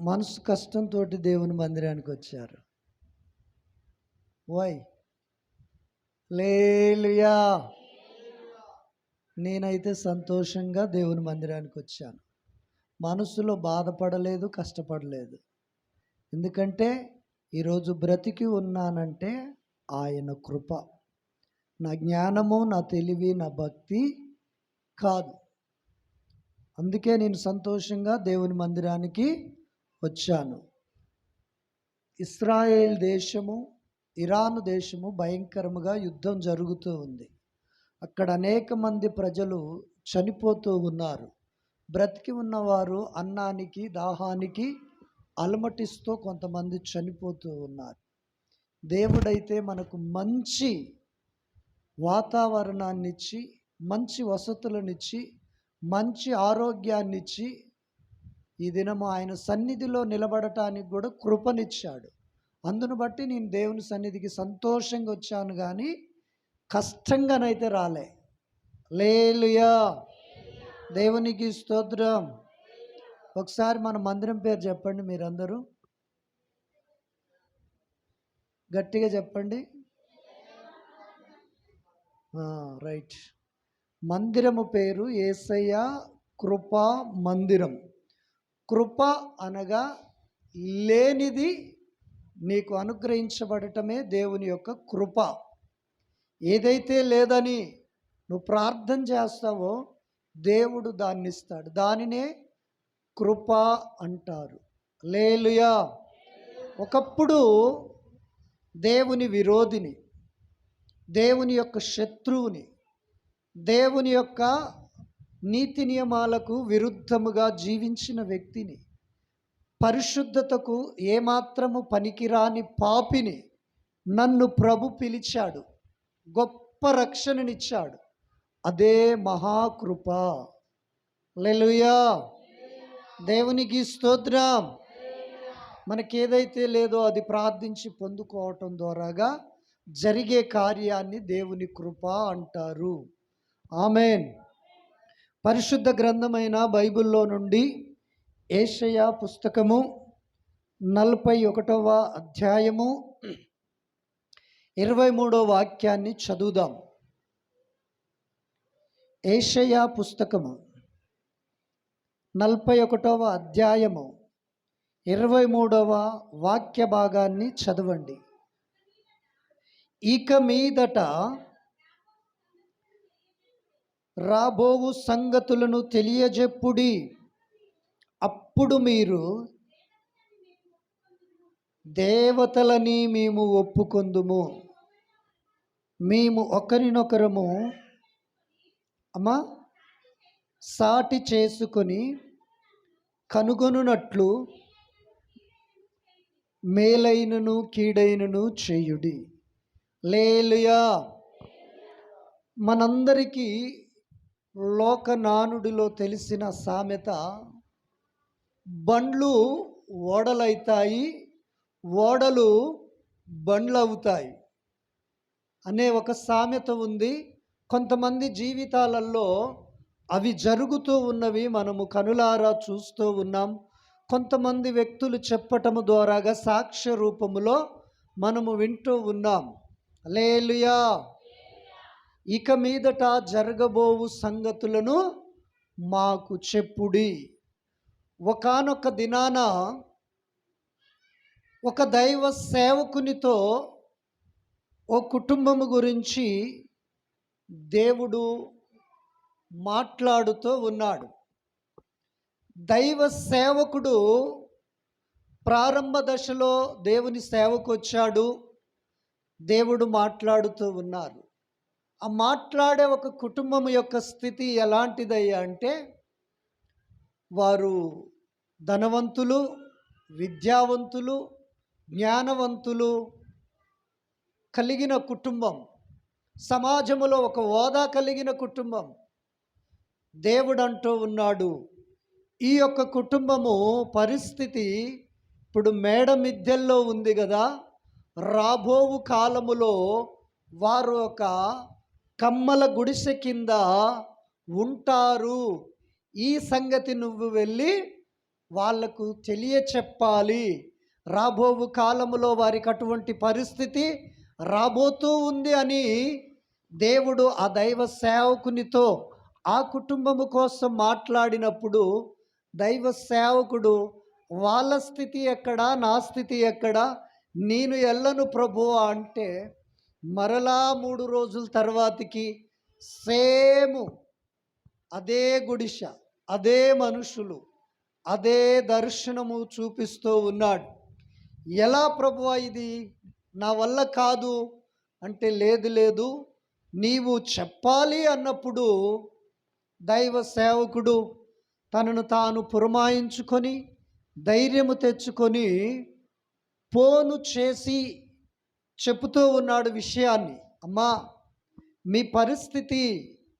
మనసు కష్టంతో దేవుని మందిరానికి వచ్చారు. వై లేలుయా నేనైతే సంతోషంగా దేవుని మందిరానికి వచ్చాను. మనసులో బాధపడలేదు కష్టపడలేదు. ఎందుకంటే ఈరోజు బ్రతికి ఉన్నానంటే ఆయన కృప. నా జ్ఞానము నా తెలివి నా భక్తి కాదు. అందుకే నేను సంతోషంగా దేవుని మందిరానికి వచ్చాను. ఇస్రాయేల్ దేశము ఇరాన్ దేశము భయంకరముగా యుద్ధం జరుగుతూ ఉంది. అక్కడ అనేక మంది ప్రజలు చనిపోతూ ఉన్నారు. బ్రతికి ఉన్నవారు అన్నానికి దాహానికి అలమటిస్తూ కొంతమంది చనిపోతూ ఉన్నారు. దేవుడైతే మనకు మంచి వాతావరణాన్నిచ్చి మంచి వసతులనిచ్చి మంచి ఆరోగ్యాన్నిచ్చి ఈ దినము ఆయన సన్నిధిలో నిలబడటానికి కూడా కృపనిచ్చాడు. అందును బట్టి నేను దేవుని సన్నిధికి సంతోషంగా వచ్చాను కానీ కష్టంగానైతే రాలే. లేలుయా దేవునికి స్తోత్రం. ఒకసారి మన మందిరం పేరు చెప్పండి మీరందరూ. గట్టిగా చెప్పండి. రైట్. మందిరము పేరు ఏసయ్య కృపా మందిరం. కృప అనగా లేనిది నీకు అనుగ్రహించబడటమే దేవుని యొక్క కృప. ఏదైతే లేదని నువ్వు ప్రార్థన చేస్తావో దేవుడు దాన్ని ఇస్తాడు దానినే కృప అంటారు. లేలుయా ఒకప్పుడు దేవుని విరోధిని దేవుని యొక్క శత్రువుని దేవుని యొక్క నీతి నియమాలకు విరుద్ధముగా జీవించిన వ్యక్తిని పరిశుద్ధతకు ఏమాత్రము పనికిరాని పాపిని నన్ను ప్రభు పిలిచాడు గొప్ప రక్షణనిచ్చాడు. అదే మహాకృప. లెలుయా దేవునికి స్తోత్రం. మనకేదైతే లేదో అది ప్రార్థించి పొందుకోవటం ద్వారాగా జరిగే కార్యాన్ని దేవుని కృప అంటారు. ఆమెన్. పరిశుద్ధ గ్రంథమైన బైబిల్లో నుండి ఏషయా పుస్తకము నలభై ఒకటవ అధ్యాయము ఇరవై మూడవ వాక్యాన్ని చదువుదాం. ఏషయా పుస్తకము నలభై ఒకటవ అధ్యాయము ఇరవై మూడవ వాక్య భాగాన్ని చదవండి. ఇక మీదట రాబోవు సంగతులను తెలియజెప్పుడి. అప్పుడు మీరు దేవతలని మేము ఒప్పుకొందుము. మేము ఒకరినొకరము అమ్మా సాటి చేసుకొని కనుగొనున్నట్లు మేలైనను కీడైనను చేయుడి. లేలుయా! మనందరికీ లోకనానుడిలో తెలిసిన సామెత బండ్లు ఓడలవుతాయి ఓడలు బండ్లవుతాయి అనే ఒక సామెత ఉంది. కొంతమంది జీవితాలలో అవి జరుగుతూ ఉన్నవి మనము కనులారా చూస్తూ ఉన్నాం. కొంతమంది వ్యక్తులు చెప్పటము ద్వారాగా సాక్ష్య రూపములో మనము వింటూ ఉన్నాం. లేలుయా ఇక మీదట జరగబోవు సంగతులను మాకు చెప్పుడి. ఒకానొక దినాన ఒక దైవ సేవకునితో ఓ కుటుంబము గురించి దేవుడు మాట్లాడుతూ ఉన్నాడు. దైవ సేవకుడు ప్రారంభ దశలో దేవుని సేవకు వచ్చాడు దేవుడు మాట్లాడుతూ ఉన్నారు. ఆ మాట్లాడే ఒక కుటుంబం యొక్క స్థితి ఎలాంటిదయ్యా అంటే వారు ధనవంతులు విద్యావంతులు జ్ఞానవంతులు కలిగిన కుటుంబం. సమాజములో ఒక హోదా కలిగిన కుటుంబం. దేవుడు అంటూ ఉన్నాడు ఈ యొక్క కుటుంబము పరిస్థితి ఇప్పుడు మేడ మిద్దెల్లో ఉంది కదా రాబోవు కాలములో వారు ఒక కమ్మల గుడిసె కింద ఉంటారు. ఈ సంగతి నువ్వు వెళ్ళి వాళ్ళకు తెలియచెప్పాలి. రాబోవు కాలములో వారికి అటువంటి పరిస్థితి రాబోతూ ఉంది అని దేవుడు ఆ దైవ సేవకునితో ఆ కుటుంబము కోసం మాట్లాడినప్పుడు దైవ సేవకుడు వాళ్ళ స్థితి ఎక్కడ? నా స్థితి ఎక్కడ? నేను ఎల్లను ప్రభు అంటే మరలా మూడు రోజుల తర్వాతకి సేమ్. అదే గుడిష అదే మనుషులు అదే దర్శనము చూపిస్తూ ఉన్నాడు. ఎలా ప్రభువా ఇది? నా వల్ల కాదు. అంటే లేదు లేదు. నీవు చెప్పాలి అన్నప్పుడు దైవ సేవకుడు తనను తాను పురమాయించుకొని ధైర్యము తెచ్చుకొని ఫోను చేసి చెబుతూ ఉన్నాడు విషయాన్ని. అమ్మా మీ పరిస్థితి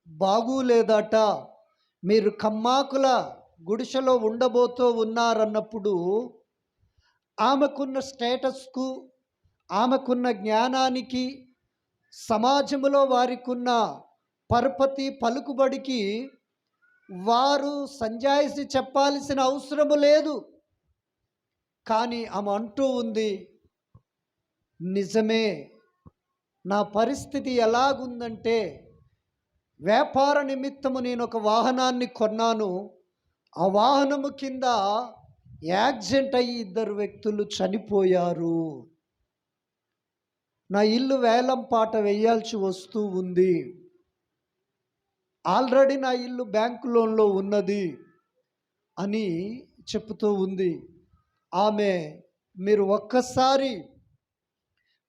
బాగూలేదట. మీరు కమ్మాకుల గుడిసెలో ఉండబోతూ ఉన్నారన్నప్పుడు ఆమెకున్న స్టేటస్కు ఆమెకున్న జ్ఞానానికి సమాజంలో వారికున్న పరపతి పలుకుబడికి వారు సంజాయిసి చెప్పాల్సిన అవసరము లేదు. కానీ ఆమె అంటూ ఉంది నిజమే. నా పరిస్థితి ఎలాగుందంటే వ్యాపార నిమిత్తము నేను ఒక వాహనాన్ని కొన్నాను. ఆ వాహనము కింద యాక్సిడెంట్ అయ్యి ఇద్దరు వ్యక్తులు చనిపోయారు. నా ఇల్లు వేలం పాట వేయాల్సి వస్తూ ఉంది. ఆల్రెడీ నా ఇల్లు బ్యాంకు లోన్లో ఉన్నది అని చెప్తూ ఉంది. ఆమె మీరు ఒక్కసారి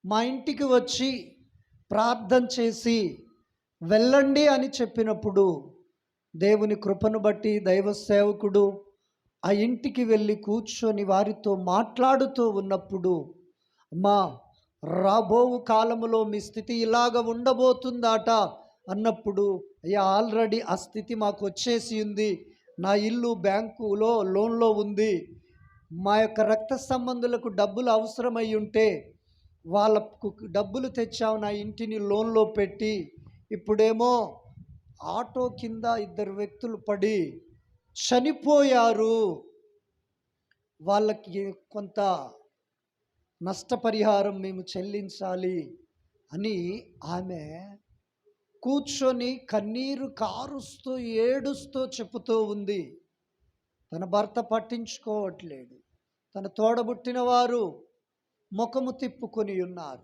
మా ఇంటికి వచ్చి ప్రార్థన చేసి వెళ్ళండి అని చెప్పినప్పుడు దేవుని కృపను బట్టి దైవ సేవకుడు ఆ ఇంటికి వెళ్ళి కూర్చొని వారితో మాట్లాడుతూ ఉన్నప్పుడు అమ్మా రాబోవు కాలములో మీ స్థితి ఇలాగ ఉండబోతుందాట అన్నప్పుడు అయ్యా ఆల్రెడీ ఆ స్థితి మాకు వచ్చేసి ఉంది. నా ఇల్లు బ్యాంకులో లోన్లో ఉంది. మా యొక్క రక్త సంబంధులకు డబ్బులు అవసరమై ఉంటే వాళ్ళకు డబ్బులు తెచ్చావు నా ఇంటిని లోన్లో పెట్టి ఇప్పుడేమో ఆటో కింద ఇద్దరు వ్యక్తులు పడి చనిపోయారు. వాళ్ళకి కొంత నష్టపరిహారం మేము చెల్లించాలి అని ఆమె కూర్చొని కన్నీరు కారుస్తూ ఏడుస్తూ చెప్పుతూ ఉంది. తన భర్త పట్టించుకోవట్లేదు. తన తోడబుట్టిన వారు ముఖము తిప్పుకొని ఉన్నారు.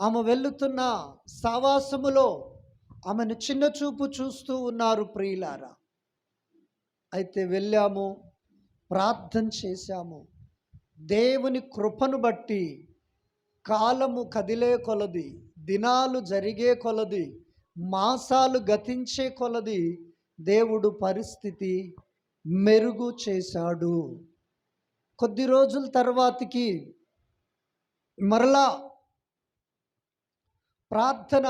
ఆమె వెళ్తున్న సావాసములో ఆమెను చిన్న చూపు చూస్తూ ఉన్నారు ప్రియులారా. అయితే వెళ్ళాము ప్రార్థన చేశాము. దేవుని కృపను బట్టి కాలము కదిలే కొలది దినాలు జరిగే కొలది మాసాలు గతించే కొలది దేవుడు పరిస్థితి మెరుగు చేశాడు. కొద్ది రోజుల తర్వాతకి మరలా ప్రార్థన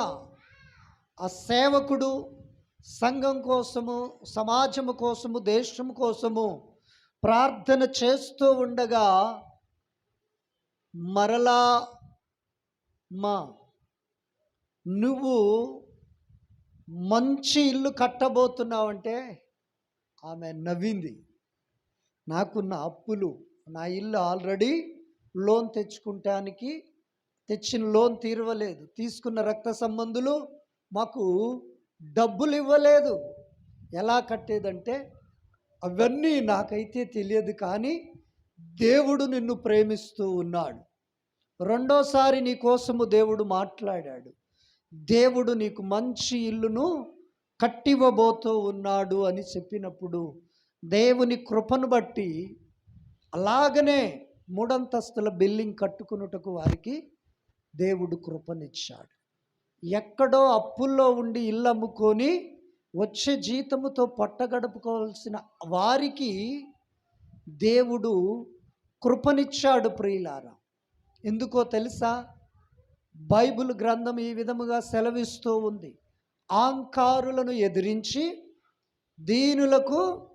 ఆ సేవకుడు సంఘం కోసము సమాజము కోసము దేశం కోసము ప్రార్థన చేస్తూ ఉండగా మరలా మా నువ్వు మంచి ఇల్లు కట్టబోతున్నావంటే ఆమె నవ్వింది. నాకున్న అప్పులు నా ఇల్లు ఆల్రెడీ లోన్ తెచ్చుకుంటానికి తెచ్చిన లోన్ తీరవలేదు. తీసుకున్న రక్త సంబంధులు మాకు డబ్బులు ఇవ్వలేదు ఎలా కట్టేదంటే అవన్నీ నాకైతే తెలియదు కానీ దేవుడు నిన్ను ప్రేమిస్తూ ఉన్నాడు. రెండోసారి నీ కోసము దేవుడు మాట్లాడాడు. దేవుడు నీకు మంచి ఇల్లును కట్టివ్వబోతూ ఉన్నాడు అని చెప్పినప్పుడు దేవుని కృపను బట్టి అలాగనే మూడంతస్తుల బిల్డింగ్ కట్టుకున్నటకు వారికి దేవుడు కృపనిచ్చాడు. ఎక్కడో అప్పుల్లో ఉండి ఇల్లు అమ్ముకొని వచ్చే జీతముతో పట్టగడుపుకోవాల్సిన వారికి దేవుడు కృపనిచ్చాడు ప్రియులారా. ఎందుకో తెలుసా? బైబిల్ గ్రంథం ఈ విధముగా సెలవిస్తూ ఉంది. ఆంకారులను ఎదిరించి దీనులకు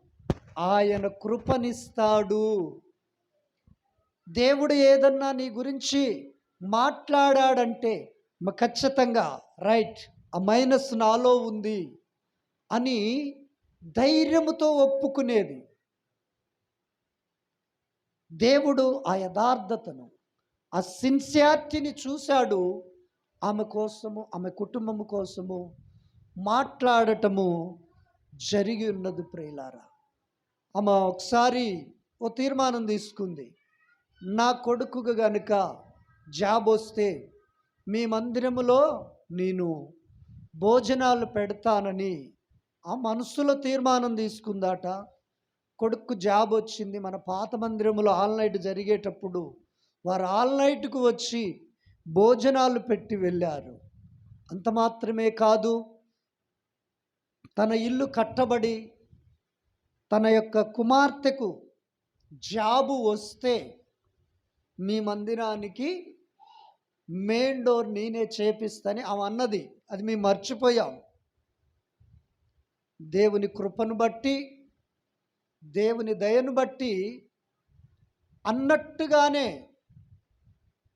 ఆయన కృపనిస్తాడు. దేవుడు ఏదన్నా నీ గురించి మాట్లాడాడంటే ఖచ్చితంగా రైట్ ఆ మైనస్ నాలో ఉంది అని ధైర్యముతో ఒప్పుకునేది. దేవుడు ఆ యథార్థతను ఆ సిన్సియారిటీని చూశాడు. ఆమె కోసము ఆమె కుటుంబము కోసము మాట్లాడటము జరిగి ఉన్నది ప్రియులారా. ఆమె ఒకసారి ఓ తీర్మానం తీసుకుంది. నా కొడుకుకు గనుక జాబ్ వస్తే మీ మందిరములో నేను భోజనాలు పెడతానని ఆ మనసులో తీర్మానం తీసుకుందాట. కొడుకు జాబ్ వచ్చింది. మన పాత మందిరంలో ఆల్ నైట్ జరిగేటప్పుడు వారు ఆల్ నైట్కు వచ్చి భోజనాలు పెట్టి వెళ్ళారు. అంత మాత్రమే కాదు తన ఇల్లు కట్టబడి తన యొక్క కుమార్తెకు జాబు వస్తే మీ మందిరానికి మెయిన్ డోర్ నేనే చేపిస్తాని ఆమె అన్నది. అది మేము మర్చిపోయాం. దేవుని కృపను బట్టి దేవుని దయను బట్టి అన్నట్టుగానే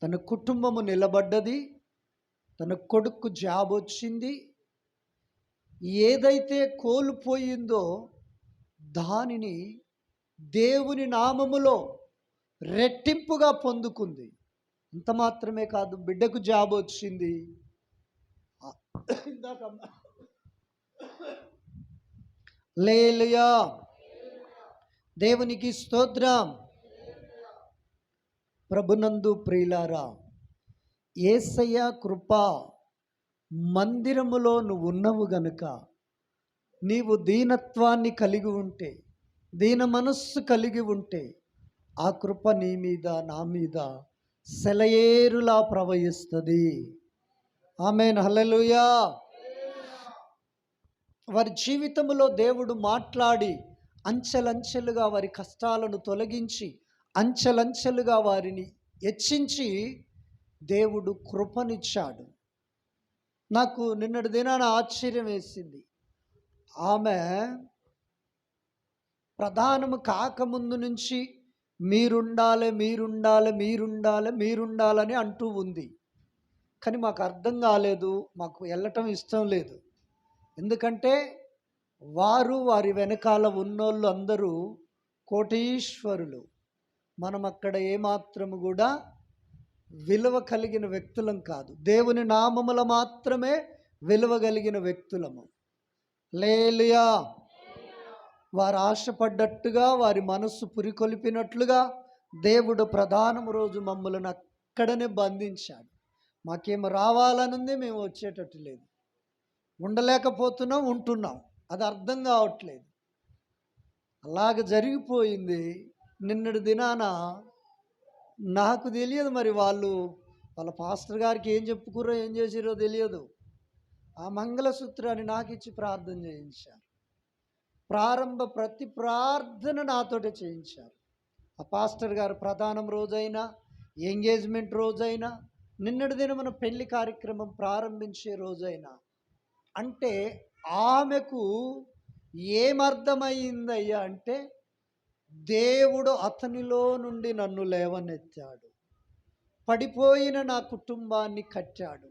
తన కుటుంబము నిలబడ్డది. తన కొడుకు జాబ్ వచ్చింది. ఏదైతే కోల్పోయిందో దానిని దేవుని నామములో రెట్టింపుగా పొందుకుంది. ఇంత మాత్రమే కాదు బిడ్డకు జాబ్ వచ్చింది. ఇందాక లేలుయా. దేవునికి స్తోత్రం. ప్రభునందు ప్రియులారా ఏసయ్య కృప మందిరములో నువ్వు ఉన్నవు గనుక నీవు దీనత్వాన్ని కలిగి ఉంటే దీన మనస్సు కలిగి ఉంటే ఆ కృప నీ మీద నా మీద సెలయేరులా ప్రవహిస్తుంది. ఆమె హలలుయా వారి జీవితంలో దేవుడు మాట్లాడి అంచెలంచెలుగా వారి కష్టాలను తొలగించి అంచెలంచెలుగా వారిని హెచ్చించి దేవుడు కృపనిచ్చాడు. నాకు నిన్నటి దినాన ఆశ్చర్యం వేసింది. ఆమె ప్రధానము కాకముందు నుంచి మీరుండాలి మీరుండాలి మీరుండాలి మీరుండాలని అంటూ ఉంది. కానీ మాకు అర్థం కాలేదు మాకు వెళ్ళటం ఇష్టం లేదు. ఎందుకంటే వారు వారి వెనకాల ఉన్నోళ్ళు అందరూ కోటీశ్వరులు. మనం అక్కడ ఏమాత్రము కూడా విలువ కలిగిన వ్యక్తులం కాదు. దేవుని నామముల మాత్రమే విలువ కలిగిన వ్యక్తులము. లేలియా వారు ఆశపడ్డట్టుగా వారి మనస్సు పురికొల్పినట్లుగా దేవుడు ప్రధానం రోజు మమ్మల్ని అక్కడనే బంధించాడు. మాకేమో రావాలనుంది మేము వచ్చేటట్టు లేదు. ఉండలేకపోతున్నాం ఉంటున్నాం. అది అర్థం కావట్లేదు. అలాగ జరిగిపోయింది. నిన్నటి దినాన నాకు తెలియదు మరి వాళ్ళు వాళ్ళ పాస్టర్ గారికి ఏం చెప్పుకురో ఏం చేసిరో తెలియదు. ఆ మంగళసూత్రాన్ని నాకు ఇచ్చి ప్రార్థన చేయించారు. ప్రారంభ ప్రతి ప్రార్థన నాతోటే చేయించారు. ఆ పాస్టర్ గారు ప్రధానం రోజైనా ఎంగేజ్మెంట్ రోజైనా నిన్నటి దినమున పెళ్ళి కార్యక్రమం ప్రారంభించే రోజైనా అంటే ఆమెకు ఏమర్థమైందయ్యా అంటే దేవుడు అతనిలో నుండి నన్ను లేవనెత్తాడు. పడిపోయిన నా కుటుంబాన్ని కట్టాడు.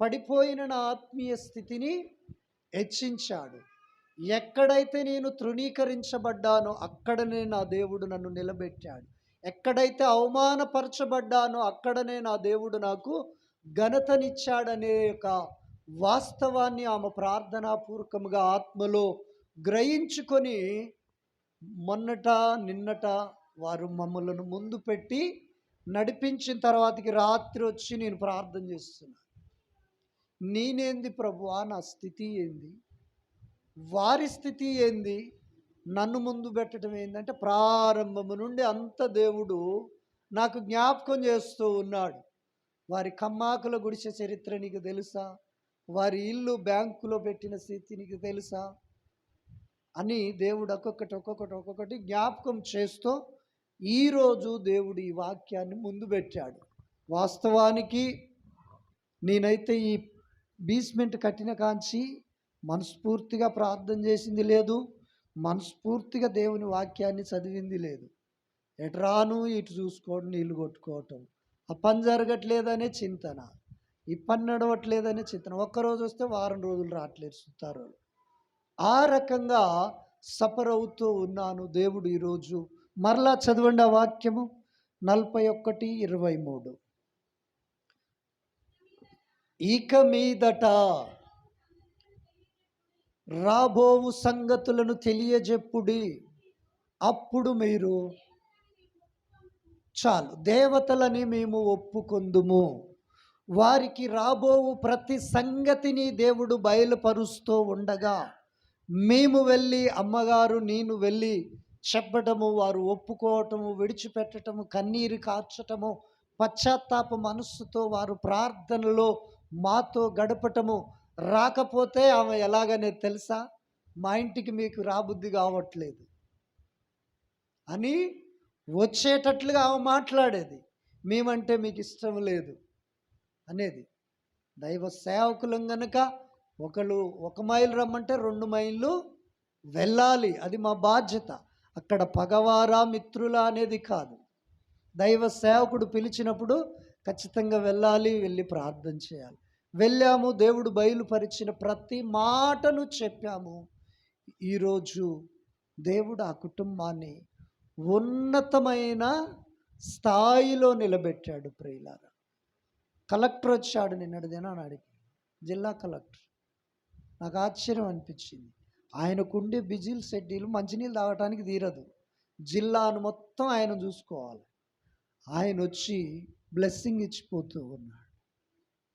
పడిపోయిన నా ఆత్మీయ స్థితిని హెచ్చించాడు. ఎక్కడైతే నేను తృణీకరించబడ్డానో అక్కడనే నా దేవుడు నన్ను నిలబెట్టాడు. ఎక్కడైతే అవమానపరచబడ్డానో అక్కడనే నా దేవుడు నాకు ఘనతనిచ్చాడనే యొక్క వాస్తవాన్ని ఆమె ప్రార్థనాపూర్వకముగా ఆత్మలో గ్రహించుకొని మొన్నట నిన్నట వారు మమ్మలను ముందు పెట్టి నడిపించిన తర్వాతకి రాత్రి వచ్చి నేను ప్రార్థన చేస్తున్నాను నేనేంది ప్రభువా? నా స్థితి ఏంది? వారి స్థితి ఏంది? నన్ను ముందు పెట్టడం ఏంటంటే ప్రారంభము నుండి అంత దేవుడు నాకు జ్ఞాపకం చేస్తూ ఉన్నాడు. వారి కమ్మాకుల గుడిసె చరిత్ర నీకు తెలుసా? వారి ఇల్లు బ్యాంకులో పెట్టిన స్థితి నీకు తెలుసా? అని దేవుడు ఒక్కొక్కటి ఒక్కొక్కటి ఒక్కొక్కటి జ్ఞాపకం చేస్తూ ఈరోజు దేవుడు ఈ వాక్యాన్ని ముందు పెట్టాడు. వాస్తవానికి నేనైతే ఈ బీస్మెంట్ కట్టిన కాంచి మనస్ఫూర్తిగా ప్రార్థన చేసింది లేదు మనస్ఫూర్తిగా దేవుని వాక్యాన్ని చదివింది లేదు. ఎటురాను ఇటు చూసుకోవడం నీళ్ళు కొట్టుకోవటం. ఆ పని జరగట్లేదనే చింతన ఈ పని నడవట్లేదనే చింతన. ఒక్కరోజు వస్తే వారం రోజులు రావట్లేదు సుతారు ఆ రకంగా సఫర్ అవుతూ ఉన్నాను దేవుడు ఈరోజు. మరలా చదవండి ఆ వాక్యము. నలభై ఒకటి ఇరవై మూడు. ఇక మీదట రాబోవు సంగతులను తెలియజెప్పుడి. అప్పుడు మీరు చాలు. దేవతలని మేము ఒప్పుకొందుము. వారికి రాబోవు ప్రతి సంగతిని దేవుడు బయలుపరుస్తూ ఉండగా మేము వెళ్ళి అమ్మగారు నేను వెళ్ళి చెప్పటము వారు ఒప్పుకోవటము విడిచిపెట్టటము కన్నీరు కార్చటము పశ్చాత్తాప మనస్సుతో వారు ప్రార్థనలో మాతో గడపటము రాకపోతే ఆమె ఎలాగనే తెలుసా? మా ఇంటికి మీకు రాబుద్ధి కావట్లేదు. అని వచ్చేటట్లుగా ఆమె మాట్లాడేది. మేమంటే మీకు ఇష్టం లేదు అనేది. దైవ సేవకులం గనుక ఒకళ్ళు ఒక మైలు రమ్మంటే రెండు మైళ్ళు వెళ్ళాలి. అది మా బాధ్యత. అక్కడ పగవారా మిత్రులా అనేది కాదు. దైవ సేవకుడు పిలిచినప్పుడు ఖచ్చితంగా వెళ్ళాలి వెళ్ళి ప్రార్థన చేయాలి. వెళ్ళాము దేవుడు బయలుపరిచిన ప్రతి మాటను చెప్పాము. ఈరోజు దేవుడు ఆ కుటుంబాన్ని ఉన్నతమైన స్థాయిలో నిలబెట్టాడు ప్రియులార. కలెక్టర్ వచ్చాడు నిన్నటిదేనా అడిగి జిల్లా కలెక్టర్ నాకు ఆశ్చర్యం అనిపించింది. ఆయనకుండే బిజిల్ షెడ్యూల్ మంచినీళ్ళు తాగటానికి తీరదు. జిల్లాను మొత్తం ఆయన చూసుకోవాలి. ఆయన వచ్చి బ్లెస్సింగ్ ఇచ్చిపోతూ ఉన్నాడు.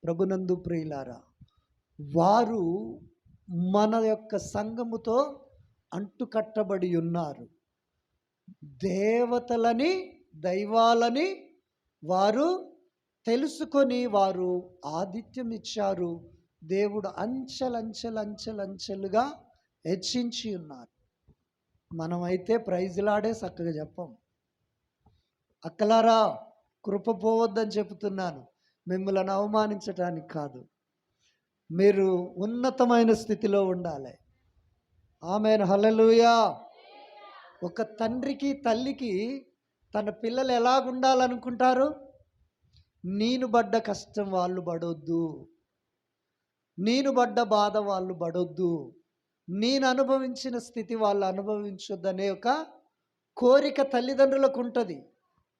ప్రభునందు ప్రియులారా వారు మన యొక్క సంఘముతో అంటుకట్టబడి ఉన్నారు. దేవతలని దైవాలని వారు తెలుసుకొని వారు ఆతిథ్యం ఇచ్చారు. దేవుడు అంచెలంచెలంచెలంచెలుగా హెచ్చించి ఉన్నారు. మనమైతే ప్రైజ్లాడే చక్కగా చెప్పం. అక్కలారా కృప పోవద్దని చెబుతున్నాను మిమ్మల్ని అవమానించటానికి కాదు. మీరు ఉన్నతమైన స్థితిలో ఉండాలి. ఆమెను. హలలుయా ఒక తండ్రికి తల్లికి తన పిల్లలు ఎలాగుండాలనుకుంటారు? నేను పడ్డ కష్టం వాళ్ళు పడొద్దు. నేను పడ్డ బాధ వాళ్ళు పడొద్దు. నేను అనుభవించిన స్థితి వాళ్ళు అనుభవించొద్దనే ఒక కోరిక తల్లిదండ్రులకు ఉంటుంది.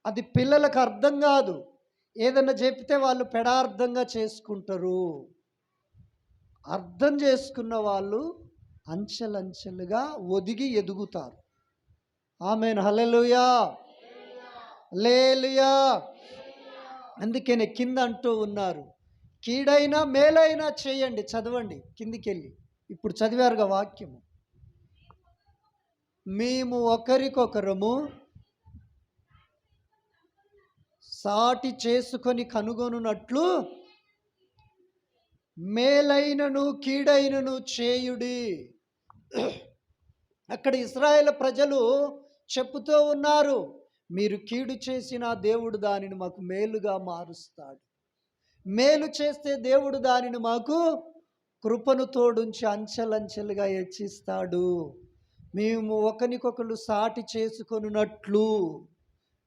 అది పిల్లలకు అర్థం కాదు. ఏదైనా చెప్తే వాళ్ళు పెడార్థంగా చేసుకుంటారు. అర్థం చేసుకున్న వాళ్ళు అంచెలంచెలుగా ఒదిగి ఎదుగుతారు. ఆమెను. హలలుయా లేలుయా అందుకనే కింద అంటూ ఉన్నారు. కీడైనా మేలైనా చేయండి చదవండి కిందికెళ్ళి. ఇప్పుడు చదివారుగా వాక్యము. మేము ఒకరికొకరము సాటి చేసుకొని కనుగొనున్నట్లు మేలైనను కీడైనను చేయుడి. అక్కడ ఇస్రాయేల్ ప్రజలు చెప్పుతూ ఉన్నారు మీరు కీడు చేసిన దేవుడు దానిని మాకు మేలుగా మారుస్తాడు. మేలు చేస్తే దేవుడు దానిని మాకు కృపను తోడుంచి అంచెలంచెలుగా హెచ్చిస్తాడు. మేము ఒకరికొకరు సాటి చేసుకొనున్నట్లు.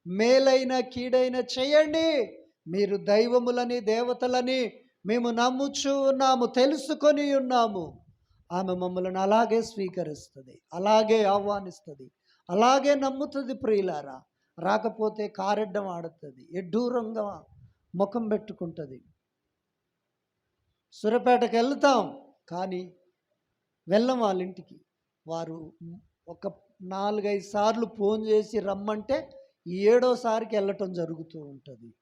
మేలైన కీడైన చేయండి. మీరు దైవములని దేవతలని మేము నమ్ముచు ఉన్నాము తెలుసుకొని ఉన్నాము. ఆమె మమ్మల్ని అలాగే స్వీకరిస్తుంది అలాగే ఆహ్వానిస్తుంది అలాగే నమ్ముతుంది ప్రియులారా. రాకపోతే కారెడ్డం ఆడుతుంది ఎడ్డూరంగా ముఖం పెట్టుకుంటుంది. సురపేటకు వెళ్తాం కానీ వెళ్ళం వాళ్ళ ఇంటికి. వారు ఒక నాలుగైదు సార్లు ఫోన్ చేసి రమ్మంటే ఏడోసారికి వెళ్ళటం జరుగుతూ ఉంటుంది.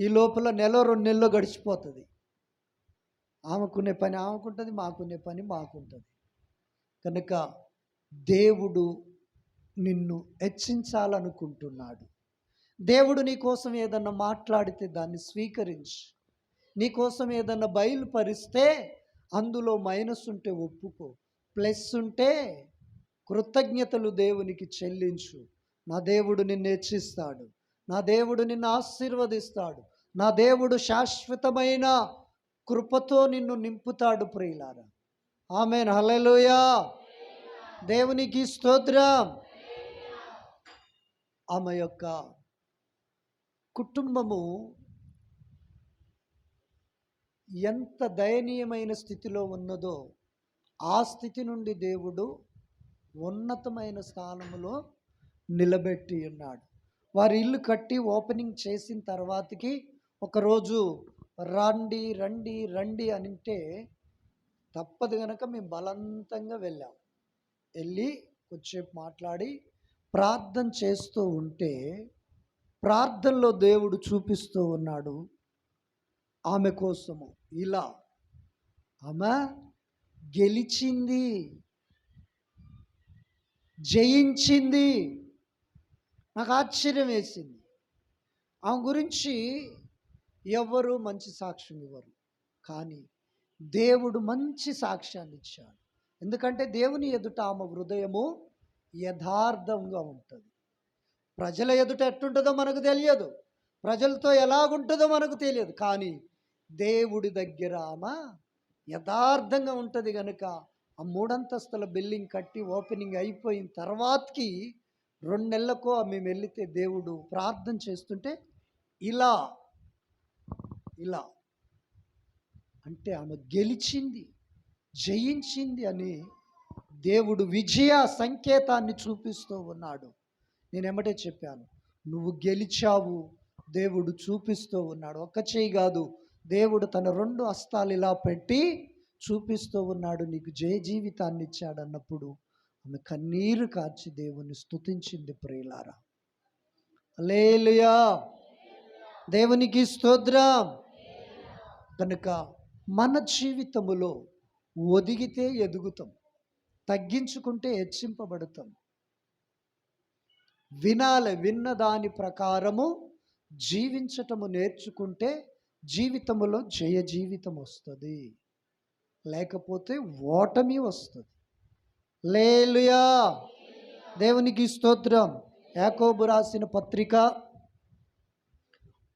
ఈ లోపల నెల రెండు నెలలు గడిచిపోతుంది. ఆమెకునే పని ఆమెకుంటుంది మాకునే పని మాకుంటుంది. కనుక దేవుడు నిన్ను హెచ్చించాలనుకుంటున్నాడు. దేవుడు నీ కోసం ఏదన్నా మాట్లాడితే దాన్ని స్వీకరించి. నీ కోసం ఏదన్నా బయలుపరిస్తే అందులో మైనస్ ఉంటే ఒప్పుకో ప్లస్ ఉంటే కృతజ్ఞతలు దేవునికి చెల్లించు. నా దేవుడు నిన్ను హెచ్చిస్తాడు. నా దేవుడు నిన్ను ఆశీర్వదిస్తాడు. నా దేవుడు శాశ్వతమైన కృపతో నిన్ను నింపుతాడు ప్రియులారా. ఆమె హలలోయా దేవునికి స్తోత్రం. ఆమె యొక్క కుటుంబము ఎంత దయనీయమైన స్థితిలో ఉన్నదో ఆ స్థితి నుండి దేవుడు ఉన్నతమైన స్థానములో నిలబెట్టి ఉన్నాడు. వారి ఇల్లు కట్టి ఓపెనింగ్ చేసిన తర్వాతకి ఒకరోజు రండి రండి రండి అని అంటే తప్పదు కనుక మేము బలవంతంగా వెళ్ళాం. వెళ్ళి కొద్దిసేపు మాట్లాడి ప్రార్థన చేస్తూ ఉంటే ప్రార్థనలో దేవుడు చూపిస్తూ ఉన్నాడు. ఆమె కోసము ఇలా ఆమె గెలిచింది. జయించింది. నాకు ఆశ్చర్యం వేసింది. ఆమె గురించి ఎవరు మంచి సాక్ష్యం ఇవ్వరు. కానీ దేవుడు మంచి సాక్ష్యాన్ని ఇచ్చాడు. ఎందుకంటే దేవుని ఎదుట ఆమె హృదయము యథార్థంగా ఉంటుంది. ప్రజల ఎదుట ఎట్టుంటుందో మనకు తెలియదు. ప్రజలతో ఎలాగుంటుందో మనకు తెలియదు. కానీ దేవుడి దగ్గర ఆమె యథార్థంగా ఉంటుంది కనుక ఆ మూడంతస్తుల బిల్డింగ్ కట్టి ఓపెనింగ్ అయిపోయిన తర్వాతకి రెండు నెలలకో మేము వెళితే దేవుడు ప్రార్థన చేస్తుంటే ఇలా ఇలా. అంటే ఆమె గెలిచింది జయించింది అని దేవుడు విజయ సంకేతాన్ని చూపిస్తూ ఉన్నాడు. నేను ఎమ్మటే చెప్పాను నువ్వు గెలిచావు దేవుడు చూపిస్తూ ఉన్నాడు. ఒక్క చేయి కాదు దేవుడు తన రెండు హస్తాలు ఇలా పెట్టి చూపిస్తూ ఉన్నాడు నీకు జయ జీవితాన్ని ఇచ్చాడు అన్నప్పుడు ఆమె కన్నీరు కార్చి దేవుని స్తుతించింది ప్రియులారా. అలేలుయా దేవునికి స్తోత్రం. కనుక మన జీవితములో ఒదిగితే ఎదుగుతాం తగ్గించుకుంటే హెచ్చింపబడతాం. వినాలి విన్న దాని ప్రకారము జీవించటము నేర్చుకుంటే జీవితములో జయ జీవితం వస్తుంది. లేకపోతే ఓటమి వస్తుంది. లేలుయా దేవునికి స్తోత్రం. యాకోబు రాసిన పత్రిక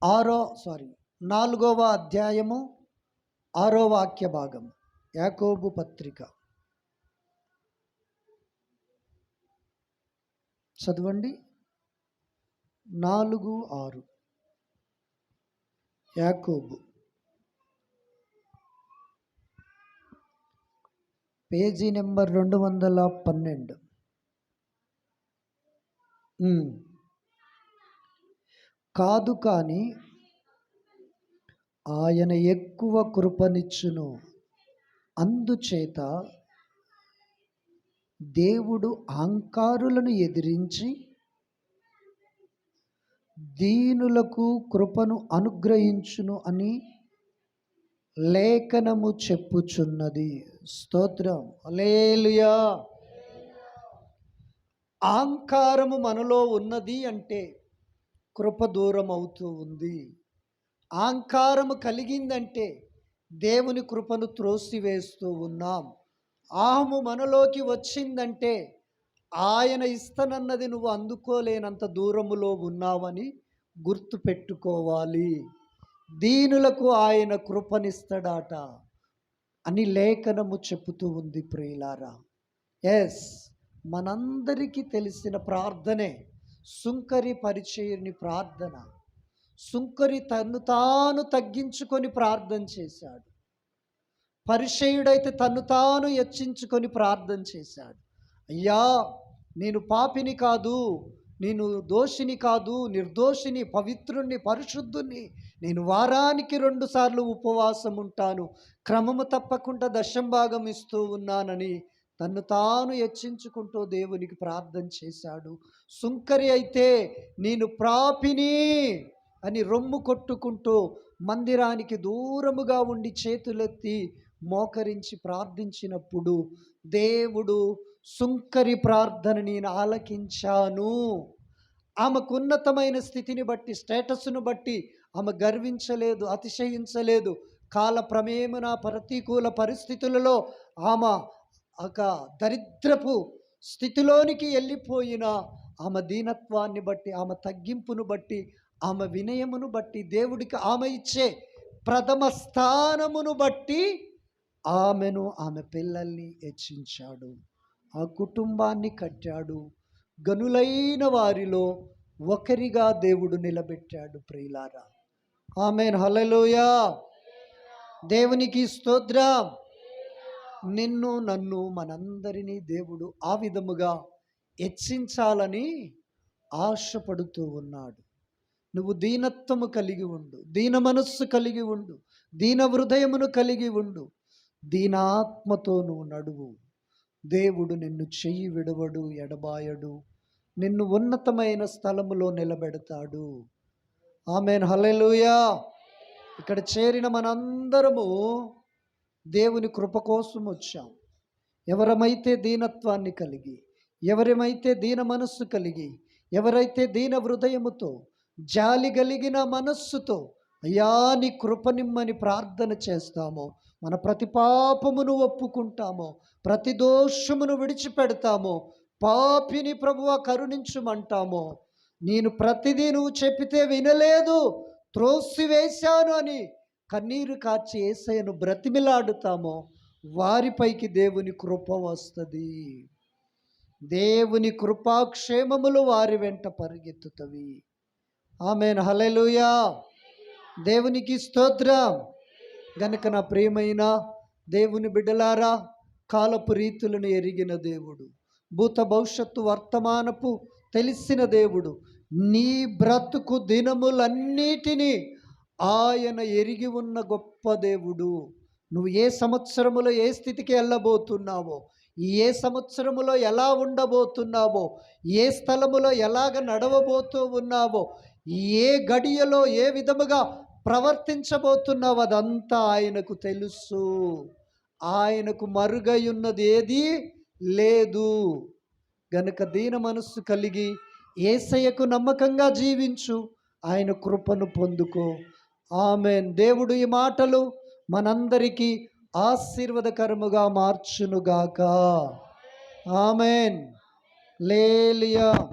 ఆరో సారీ నాలుగవ అధ్యాయము ఆరో వాక్య భాగం యాకోబు పత్రిక. చదవండి. నాలుగు ఆరు. యాకోబు. పేజీ నెంబర్ రెండు వందల పన్నెండు. కాదు కానీ ఆయన ఎక్కువ కృపనిచ్చును. అందుచేత దేవుడు అహంకారులను ఎదిరించి దీనులకు కృపను అనుగ్రహించును అని లేఖనము చెప్పుచున్నది. స్తోత్రం. అలేలుయా అహంకారము మనలో ఉన్నది అంటే కృప దూరం అవుతూ ఉంది. అహంకారము కలిగిందంటే దేవుని కృపను త్రోసివేస్తూ ఉన్నాం. ఆహము మనలోకి వచ్చిందంటే ఆయన ఇస్తనన్నది నువ్వు అందుకోలేనంత దూరములో ఉన్నావని గుర్తుపెట్టుకోవాలి. దీనులకు ఆయన కృపనిస్తాడాట అని లేఖనము చెబుతూ ఉంది ప్రియులారా. ఎస్ మనందరికీ తెలిసిన ప్రార్థనే సుంకరి పరిచయుని ప్రార్థన. సుంకరి తను తాను తగ్గించుకొని ప్రార్థన చేశాడు. పరిచయుడైతే తను తాను హెచ్చించుకొని ప్రార్థన చేశాడు. అయ్యా నేను పాపిని కాదు నేను దోషిని కాదు నిర్దోషిని పవిత్రుణ్ణి పరిశుద్ధుని నేను వారానికి రెండు సార్లు ఉపవాసం ఉంటాను క్రమము తప్పకుండా దశంభాగం ఇస్తూ ఉన్నానని తన్ను తాను హెచ్చించుకుంటూ దేవునికి ప్రార్థన చేశాడు. సుంకరి అయితే నేను ప్రాపిని అని రొమ్ము కొట్టుకుంటూ మందిరానికి దూరముగా ఉండి చేతులెత్తి మోకరించి ప్రార్థించినప్పుడు దేవుడు సుంకరి ప్రార్థన నేను ఆలకించాను. ఆమెకు ఉన్నతమైన స్థితిని బట్టి స్టేటస్ను బట్టి ఆమె గర్వించలేదు అతిశయించలేదు. కాల ప్రమేమున ప్రతికూల పరిస్థితులలో ఆమె ఒక దరిద్రపు స్థితిలోనికి వెళ్ళిపోయిన ఆమె దీనత్వాన్ని బట్టి ఆమె తగ్గింపును బట్టి ఆమె వినయమును బట్టి దేవుడికి ఆమె ఇచ్చే ప్రథమ స్థానమును బట్టి ఆమెను ఆమె పిల్లల్ని హెచ్చించాడు. ఆ కుటుంబాన్ని కట్టాడు. గనులైన వారిలో ఒకరిగా దేవుడు నిలబెట్టాడు ప్రియులారా. ఆమెన్. హలలోయా దేవునికి స్తోత్ర. నిన్ను నన్ను మనందరినీ దేవుడు ఆ విధముగా హెచ్చించాలని ఆశపడుతూ ఉన్నాడు. నువ్వు దీనత్వము కలిగి ఉండు దీన మనస్సు కలిగి ఉండు దీన హృదయమును కలిగి ఉండు దీనాత్మతో నువ్వు నడువు. దేవుడు నిన్ను చెయ్యి విడవడు ఎడబాయడు. నిన్ను ఉన్నతమైన స్థలములో నిలబెడతాడు. ఆమెన్. హలెలుయా ఇక్కడ చేరిన మనందరము దేవుని కృప కోసం వచ్చాం. ఎవరమైతే దీనత్వాన్ని కలిగి ఎవరమైతే దీన మనస్సు కలిగి ఎవరైతే దీన హృదయముతో జాలి కలిగిన మనస్సుతో అయ్యా నీ కృపనిమ్మని ప్రార్థన చేస్తామో మన ప్రతి పాపమును ఒప్పుకుంటామో ప్రతి దోషమును విడిచిపెడతామో పాపిని ప్రభువ కరుణించుమంటామో నేను ప్రతిదీ నువ్వు చెప్పితే వినలేదు త్రోసివేశాను అని కన్నీరు కార్చి ఏసయ్యను బ్రతిమిలాడుతామో వారిపైకి దేవుని కృప వస్తుంది. దేవుని కృపాక్షేమములు వారి వెంట పరిగెత్తుతవి. ఆమెన్. హలెలుయా దేవునికి స్తోత్రం. గనుక నా ప్రియమైన దేవుని బిడ్డలారా కాలపు రీతులను ఎరిగిన దేవుడు భూత భవిష్యత్తు వర్తమానపు తెలిసిన దేవుడు నీ బ్రతుకు దినములన్నిటినీ ఆయన ఎరిగి ఉన్న గొప్ప దేవుడు. నువ్వు ఏ సంవత్సరములో ఏ స్థితికి వెళ్ళబోతున్నావో ఏ సంవత్సరములో ఎలా ఉండబోతున్నావో ఏ స్థలములో ఎలాగ నడవబోతూ ఉన్నావో ఏ గడియలో ఏ విధముగా ప్రవర్తించబోతున్నావు అదంతా ఆయనకు తెలుసు. ఆయనకు మరుగై ఉన్నది ఏది లేదు. గనుక దీన మనస్సు కలిగి ఏసయ్యకు నమ్మకంగా జీవించు. ఆయన కృపను పొందుకో. ఆమెన్. దేవుడు ఈ మాటలు మనందరికీ ఆశీర్వదకరముగా మార్చునుగాక. ఆమెన్. లేలియా